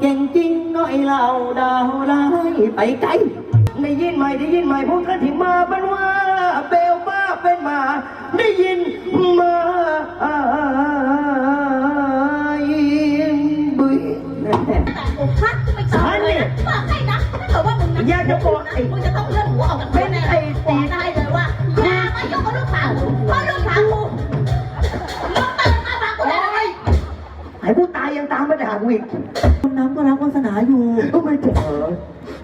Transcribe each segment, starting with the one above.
เก่งจริงน้อยเราดาวร้ายไปไกลได้ยินไหมได้ยินไหมพวกท่านที่มาเป็นว่าเบลบ้าเป็นหมา ได้ยินไหมาบุยแต่โอ้คัดไม่ตอบเลยนะบอกให้นะถ้าเกิดว่ามึงนะอยากจะบอกไอ้มึงจะต้องเลื่อนหัวออกจากแม่แน่บอกได้เลยว่าอย่ามายุ่งกับลูกสาวกูเพราะลูกสาวกูลูกตื่นมาฟังกูได้ไหมไอ้ผู้ตายยังตามมาด่ากูอีกวาสนาอยู่ ก็ไม่จ๋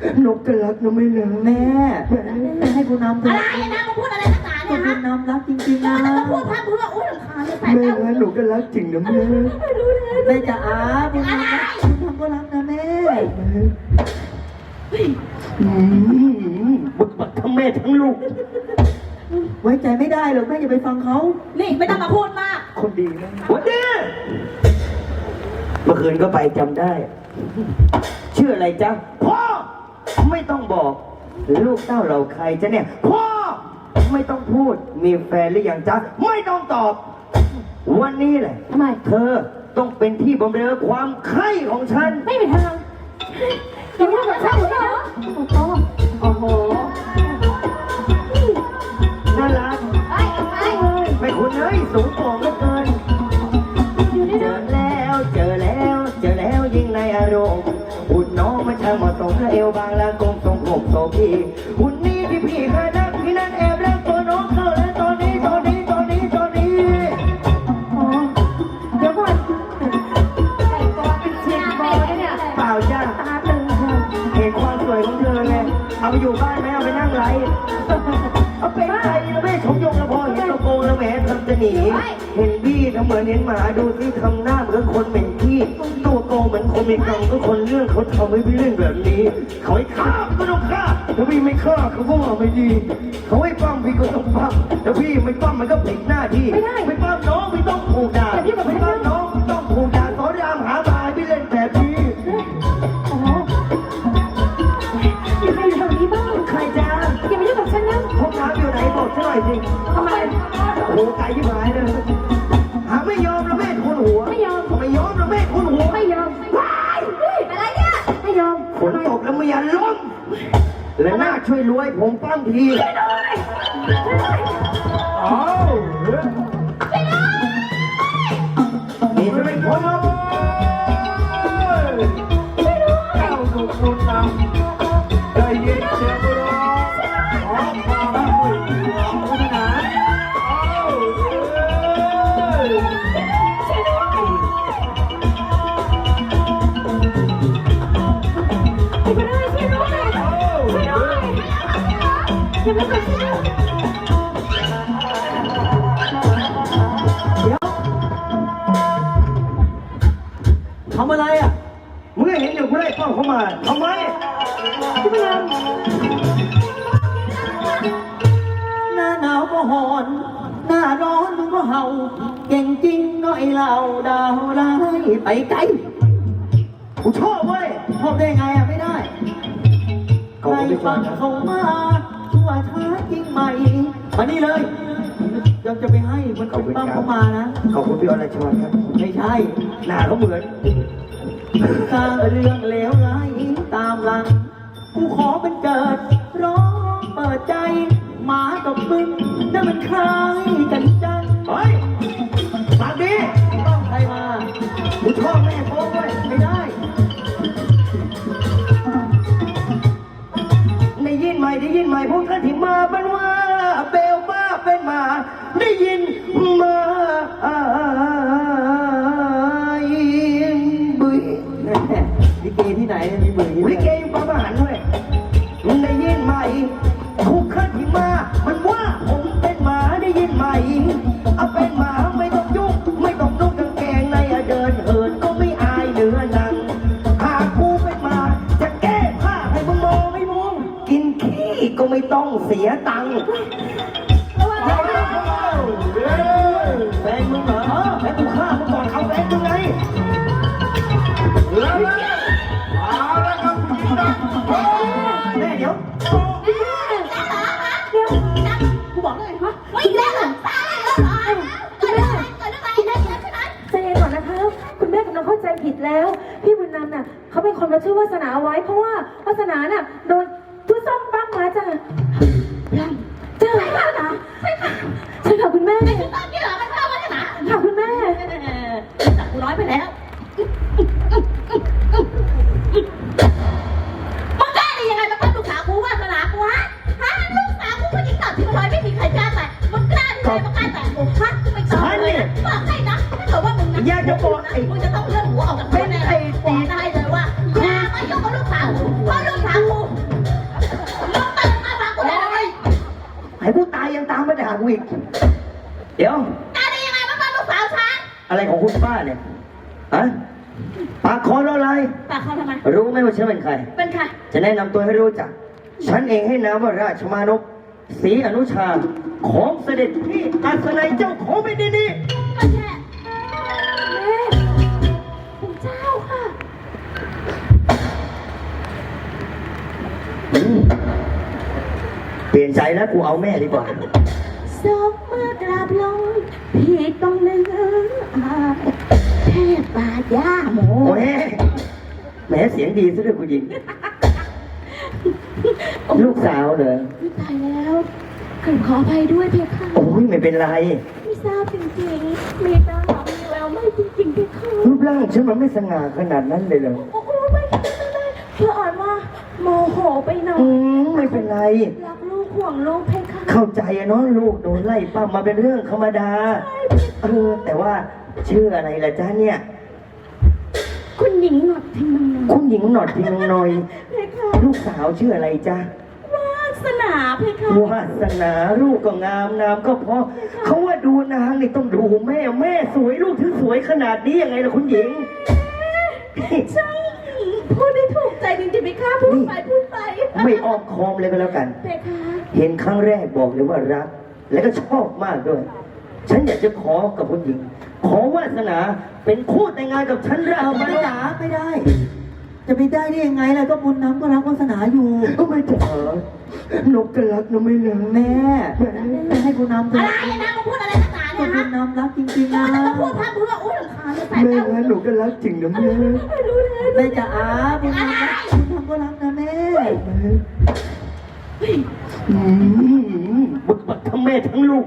านกจะรักนะไม่นะแม่ไม่ให้คุณน้ำเถอะไรอะนะมึงพูดอะไรนักหนาคุเนี่ยณฮะน้ำรักจริงๆแล้นะวก็พูดพร่ำเพื่ออุ้ยรำคาญเลยแปลกแม่แล้วงั้นหนูก็รักจริงนะแม่ไม่รู้เลยแม่จ๋าคุณน้ำรักคุณน้ำก็รักนะแม่อืมบึกบักทั้งแม่ทั้งลูก ไว้ใจไม่ได้หรอกแม่อย่าไปฟังเขานี่ไม่ต้องมาพูดมาก คนดีนะวันนี้เมื่อคืนก็ไปจำได้ ชื่ออะไรจ๊ะพ่อ ไม่ต้องบอก ลูกเต้าเราใครจ๊ะเนี่ยพ่อไม่ต้องพูดมีแฟนหรือยังจ๊ะไม่ต้องตอบ วันนี้แหละทำไม เธอต้องเป็นที่บำเรอความใคร่ของฉัน ไม่มีทางยังไม่มาเข้าเหรอโอ้โหน่ารักไอ้ไอ้ไม่คุณเอ้ยสูงโปร่งเหลือเกิ จะหนี เห็นพี่ทำเหมือนเห็นหมาดูสิทำหน้าเหมือนคนเหม็นขี้ตัวโกงเหมือนคนมีกรรมก็คนเรื่องเขาทำให้พี่เล่นแบบนี้ เขาให้ฆ่าก็ต้องฆ่าถ้าพี่ไม่ฆ่าเขาก็ว่าไม่ดีเขาให้ปั้มพี่ก็ต้องปั้มถ้าพี่ไม่ปั้มมันก็ผิดหน้าที่ไม่ได้ไม่ปั้มน้องไม่ต้องผูกดา หัวไม่ยอมไม่ยอมแล้วแม่ทุนหัวไม่ยอมว้ายอะไรเนี่ยไม่ยอมฝนตกแล้วเมียล้มและน่าช่วยรวยผมปั้มทีช่วยด้วยช่วยด้วยอ้าวนี่จะเป็นคนมา อย่ามากับฉันทำอะไรอะเมื่อเห็นอยู่กูไล่ป้องเข้ามาทำไมพี่พยังหน้าหนาวก็หอน หน้าร้อนมึงก็เห่า เก่งจริงน้อยเราดาวร้ายไปไกลกูชอบเว้ยชอบได้ไงอะไม่ได้ ใครฟังเขามา มานี่เลยยังจะไปให้มันเป็นบ้างเขามานะ ขอบคุณพี่อรชรครับ ไม่ใช่หน้าเขาเหมือนสร้างเรื่องเลวร้ายตามหลัง กูขอเป็นเกิด ร้องเปิดใจ หมากับมึงนั่นมันคล้ายกันจังเฮ้ยปากดีต้องใครมากูชอบแม่โป๊เว้ยไม่ได้ ได้ยินไหมได้ยินไหมพวกท่านที่มาเป็นว่า เบลบ้าเป็นหมา ได้ยินไหมาบุยแม่ลิเกที่ไหนนี่ยมีบอร์อย่างนี้ลิเกอยู่ปั๊มอาหารด้วย คะคุณแม่กำลังเข้าใจผิดแล้วพี่บุญนำน่ะเขาเป็นคนมาชื่อวาสนาเอาไว้ เพราะว่าวาสนาน่ะโดนทุส้มปั้มมาจ้ะจ้ะใช่ค่ะใช่ค่ะใช่ค่ะคุณแม่ตอนนี้เหรอมันเข้ามาขนาดค่ะคุณแม่จับกูน้อยไปแล้วมึงกล้าได้ยังไงมาปั้มลูกสาวกูวาสนากูฮะฮะลูกสาวกูคนนี้ก่อนที่มันลอยไม่มีใครกล้าแต่มึงกล้าได้ยังไงมากล้าแต่กูฮะไม่ตอบเลยนะบอกให้นะถ้าเกิดว่ามึงนะอยากจะบอกไอ้มึงจะต้องเลื่อนหัวออกจาก กูอีก เดี๋ยวกล้าได้ยังไงมาปั้มลูกสาวฉันอะไรของคุณป้าเนี่ย ฮะ ปากคอเราอะไร ปากเขาทำไม รู้ไหมว่าฉันเป็นใคร เป็นใคร จะแนะนำตัวให้รู้จัก ฉันเองให้นามว่าราชมานพศรีอนุชา ของเสด็จพี่อัศนัยเจ้าของแผ่นดินนี้ก็แค่แม่เป็นเจ้าค่ะ อืมเปลี่ยนใจแล้วกูเอาแม่ดีกว่า ศพเมื่อกราบลงพี่ต้องนึกอาแค่บาดย่าโมโอ้ยแหมเสียงดีซะด้วยคุณหญิง ลูกสาวเหรอตายแล้วขอขออภัยด้วยเพคะโอ้ยไม่เป็นไร ไม่ทราบจริงๆ มีตาหลับมีแววไม่จริงๆเพคะรูปร่างฉันมันไม่สง่าขนาดนั้นเลยเหรอโอ้โหไม่ไม่ไม่เพื่ออ่อนว่าโมโหไปหน่อยอืมไม่เป็นไร รักลูก ห่วงลูกเพคะเข้าใจอะเนาะลูกโดนไล่ป้ามาเป็นเรื่องธรรมดาเออแต่ว่าชื่ออะไรล่ะจ๊ะเนี่ย คุณหญิงหนอดทิ้งมังนคุณหญิงหนอดพิงหน่อย เพคะลูกสาวชื่ออะไรจ๊ะวาสนาเพคะวาสนาลูกก็งามนามก็เพราะเขาว่าดูนางนี่ต้องดูแม่แม่สวยลูกถึงสวยขนาดนี้ยังไงล่ะคุณหญิง ช่างพูดได้ถูก ใจจริงไหมคะพูดไปพูดไปไม่อ้อมค้อมเลยก็แล้วกัน เพคะ เห็นครั้งแรกบอกเลยว่ารัก และก็ชอบมากด้วย ฉันอยากจะขอกับคุณหญิง ขอวาสนาเป็นคู่แต่งงานกับฉันราเอาชไม่มได้นจ๋าไม่ได้ จะไปได้ได้ยังไงล่ะก็บุญน้ำก็รักวาสนาอยู่ ก็ไม่จ๋านกกระลักนะไม่นะแม่ไม่ให้คุณน้ำอะไรนะมึงพูดอะไรนักหนาเนี่ยคุฮะณน้ำรักจริงๆนะงจะพูดพังเพื่ออุ้ยรำคาญเลยแปลกแม่จังนะหนูก็รักจริงนะแม่รู้เลยแม่จ๋าบุญน้ำรักคุณน้ำ ก็รักนะแม่อืมบึกบักทั้งแม่ทั้งลูก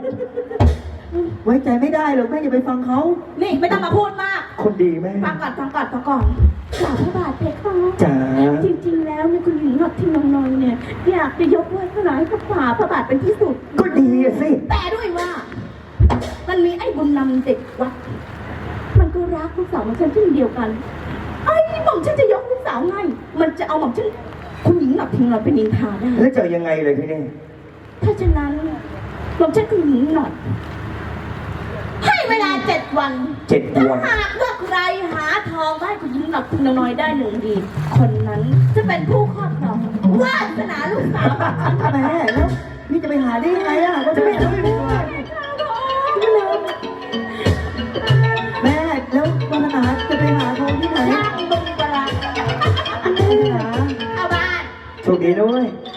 ไว้ใจไม่ได้หรอกแม่อย่าไปฟังเขานี่ไม่ต้องมาพูดมาก คนดีแม่ฟังก่อนฟังก่อนฟังก่อนกล่าวพระบาทเพคะจ๋าจริง ๆ แล้วเนี่ยคุณหญิงหนอดที่นองนอยเนี่ย อยากจะยกวาสนาให้กับฝ่าพระบาทเป็นที่สุด ก็ดีอะสิ แต่ด้วยว่า มันมีไอ้บุญนำเด็กวัดมันก็รักลูกสาวของฉันเช่นเดียวกัน ไอ้หม่อมฉันจะยกลูกสาวให้มันจะเอาหม่อมฉันคุณหญิงหนักทิ้งเราเป็นนินทาได้ แล้วจะเอายังไงเลยพี่นี่ถ้าฉะนั้นหม่อมฉันคุณหญิงหน่อย ให้เวลาเจ็ดวัน เจ็ดถ้าวันหากว่าใครหาทองได้คุณหญิงหนักทิ้งน้อยได้หนึ่งดี คนนั้นจะเป็นผู้ครอบครองวาสนาลูกสาวของฉันแม่แล้วนี่จะไปหาได้ยังไงอะก็จะจะไม่ไม่ทำให้ดีกว่ แม่